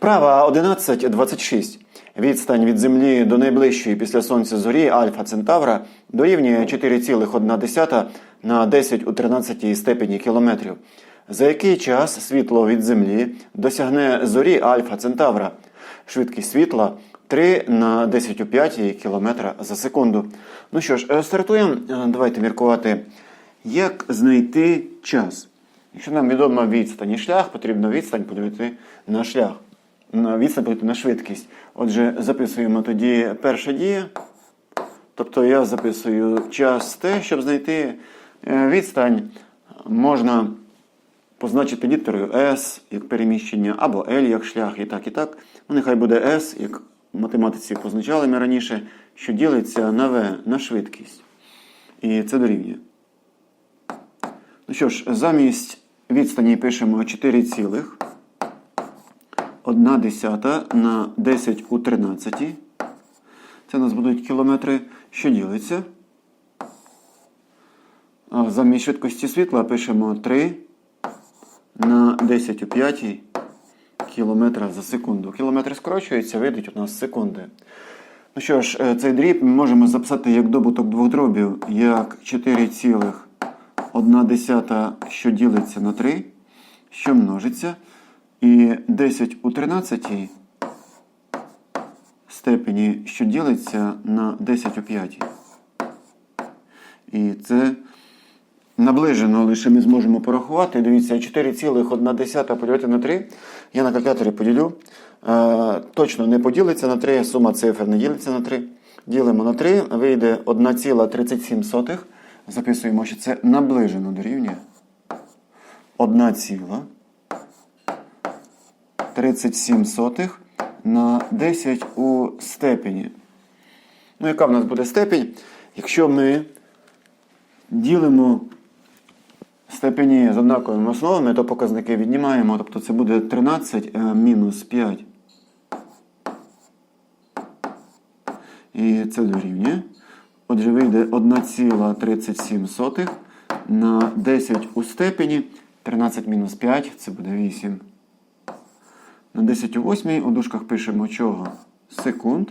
Вправа 11.26. Відстань від Землі до найближчої після Сонця зорі Альфа Центавра дорівнює 4,1 на 10 у 13 степені кілометрів. За який час світло від Землі досягне зорі Альфа Центавра? Швидкість світла 3 на 10 у 5 кілометра за секунду. Ну що ж, е, стартуємо. Е, Давайте міркувати, як знайти час. Якщо нам відома відстань і шлях, потрібно відстань подивити на шлях. На на швидкість. Отже, записуємо тоді перша дія. Тобто я записую час Т, щоб знайти е, відстань. Можна позначити літерою S як переміщення, або L як шлях, і так, і так. Ну, нехай буде S, як в математиці позначали ми раніше, що ділиться на V, на швидкість. І це дорівнює. Ну що ж, замість відстані пишемо 4,1 на 10 у 13. Це у нас будуть кілометри, що ділиться. А замість швидкості світла пишемо 3 на 10 у 5 кілометра за секунду. Кілометри скорочуються, вийдуть у нас секунди. Ну що ж, е, цей дріб ми можемо записати як добуток двох дробів, як 4,1, що ділиться на 3, що множиться. І 10 у 13 степені, що ділиться на 10 у 5. І це наближено лише ми зможемо порахувати. Дивіться, 4,1 поділити на 3. Я на калькуляторі поділю. Е, точно не поділиться на 3, сума цифр не ділиться на 3. Ділимо на 3, вийде 1,37. Записуємо, що це наближено дорівнює 1,37 на 10 у степені. Ну, яка в нас буде степень? Якщо ми ділимо степені з однаковими основами, то показники віднімаємо. Тобто це буде 13 е, мінус 5. І це дорівнює. Отже, вийде 1,37 на 10 у степені. 13 мінус 5 це буде 8. На 10 у 8 у дужках пишемо чого? Секунд.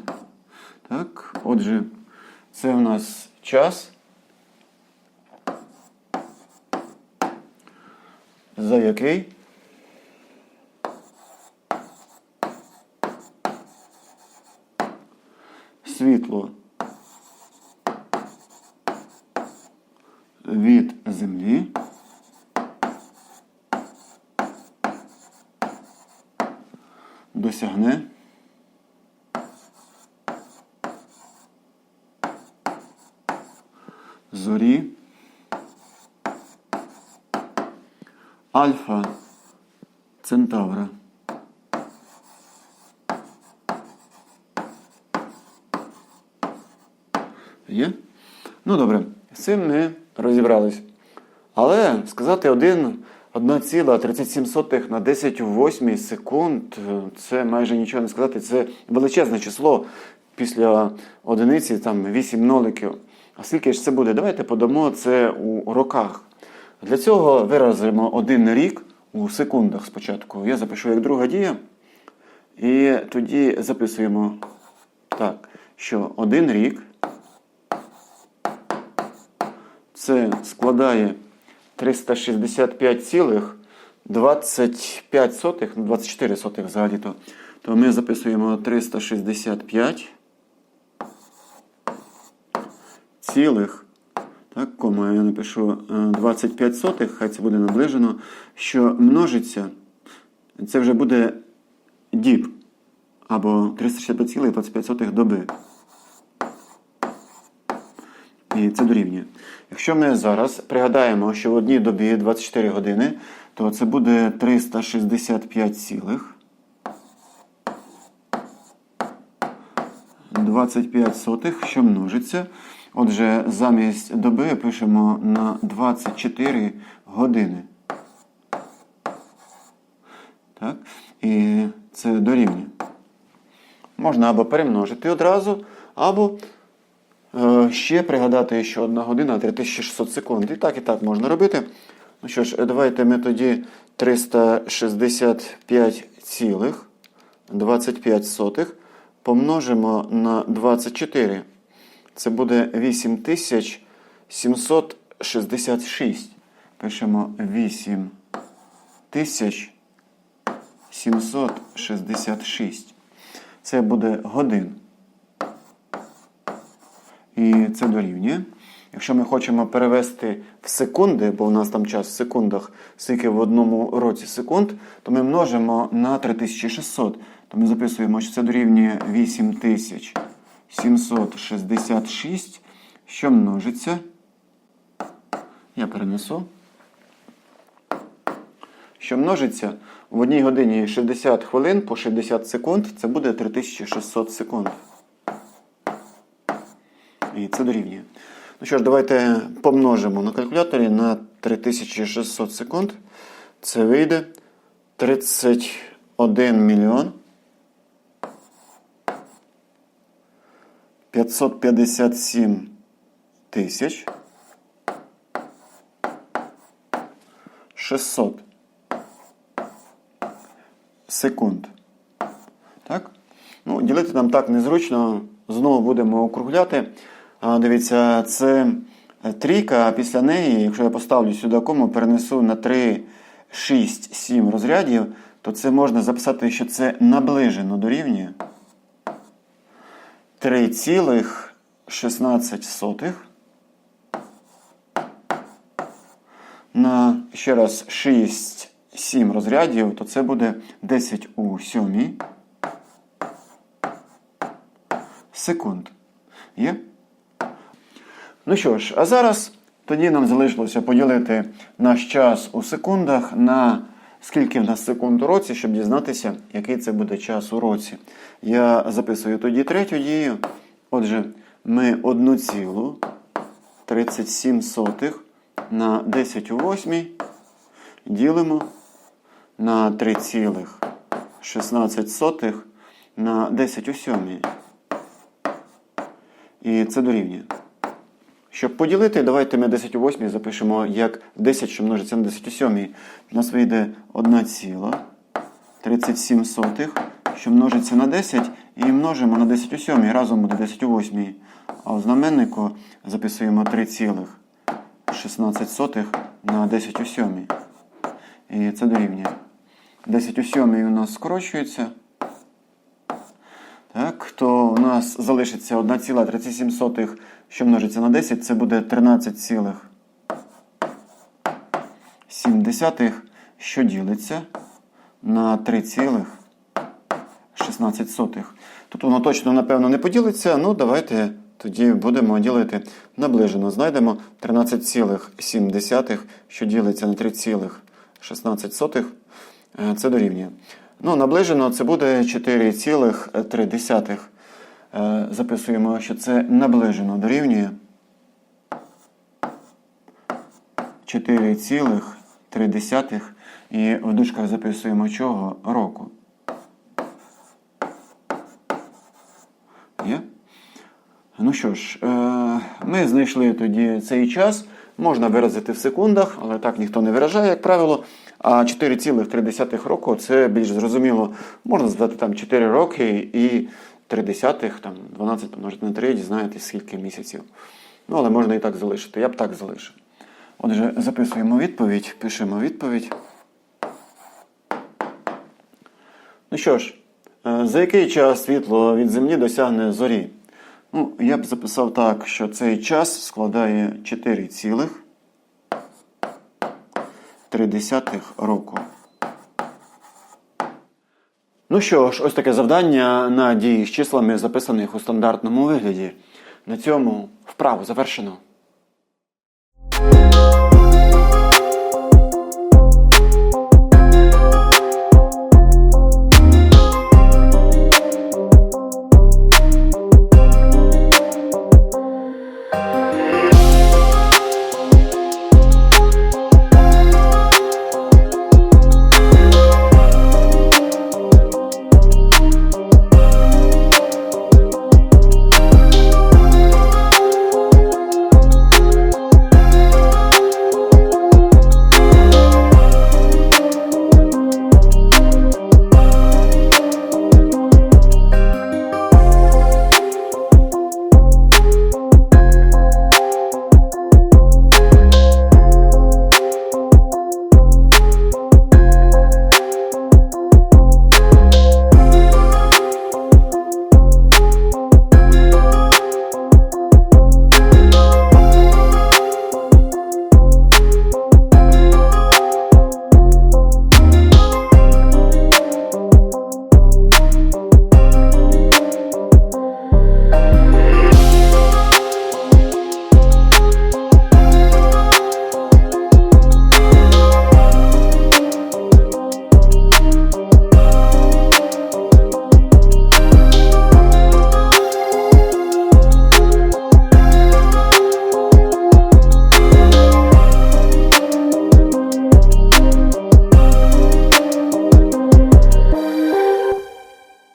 Так, отже, це у нас час. За який? Світло від землі досягне зорі Альфа Центавра. Є? Ну добре, з цим ми розібрались. Але сказати 1, 1,37 на 10 у 8 секунд це майже нічого не сказати. Це величезне число після одиниці, там 8 ноликів. А скільки ж це буде? Давайте подамо це у роках. Для цього виразимо один рік у секундах спочатку. Я запишу як друга дія. І тоді записуємо так, що один рік це складає 365,25 сотих, ну 24 сотих взагалі то, то ми записуємо 365 цілих. Так, кома я напишу е, 25 сотих, хай це буде наближено, що множиться, це вже буде діб, або 365,25 доби. І це дорівнює. Якщо ми зараз пригадаємо, що в одній добі 24 години, то це буде 365 цілих. 25 сотих, що множиться. Отже, замість доби пишемо на 24 години. Так? І це дорівнює. Можна або перемножити одразу, або ще пригадати, що 1 година 3600 секунд. І так, і так можна робити. Ну що ж, давайте ми тоді 365 цілих 25 сотих помножимо на 24. Це буде 8766. Пишемо 8766. Це буде годин. І це дорівнює. Якщо ми хочемо перевести в секунди, бо у нас там час в секундах, скільки в одному році секунд, то ми множимо на 3600. То ми записуємо, що це дорівнює 8766, що множиться. Я перенесу. Що множиться в одній годині 60 хвилин по 60 секунд, це буде 3600 секунд. І це дорівнює. Ну що ж, давайте помножимо на калькуляторі на 3600 секунд. Це вийде 31 мільйон 557 тисяч 600 секунд. Так? Ну, ділити нам так незручно. Знову будемо округляти. Дивіться, це трійка, а після неї, якщо я поставлю сюди кому, перенесу на 3, 6, 7 розрядів, то це можна записати, що це наближено дорівнює 3,16 на ще раз 6, 7 розрядів, то це буде 10 у 7 секунд. Є? Ну що ж, а зараз тоді нам залишилося поділити наш час у секундах на скільки в нас секунд у році, щоб дізнатися, який це буде час у році. Я записую тоді третю дію. Отже, ми 1,37 на 10 у 8 ділимо на 3,16 на 10 у 7. І це дорівнює. Щоб поділити, давайте ми 10 у 8 запишемо як 10, що множиться на 10 у 7. У нас вийде 1,37, що множиться на 10, і множимо на 10 у 7, разом буде 10 у 8. А у знаменнику записуємо 3,16 на 10 у 7. І це дорівнює. 10 у 7 у нас скорочується. Так, то у нас залишиться 1,37, що множиться на 10, це буде 13,7, що ділиться на 3,16. Тут воно точно, напевно, не поділиться, ну давайте тоді будемо ділити наближено. Знайдемо 13,7, що ділиться на 3,16, Е, це дорівнює. Ну, наближено це буде 4,3. Е, Записуємо, що це наближено дорівнює 4,3. І в дужках записуємо чого року. Є? Ну що ж, е, ми знайшли тоді цей час. Можна виразити в секундах, але так ніхто не виражає, як правило. А 4,3 року це більш зрозуміло. Можна задати там 4 роки і 3 десятих, там 12 помножити на 3, дізнаєтесь, скільки місяців. Ну, але можна і так залишити. Я б так залишив. Отже, записуємо відповідь, пишемо відповідь. Ну що ж, е, за який час світло від Землі досягне зорі? Ну, я б записав так, що цей час складає 4,3 року. Ну що ж, ось таке завдання на дії з числами, записаних у стандартному вигляді. На цьому вправу завершено.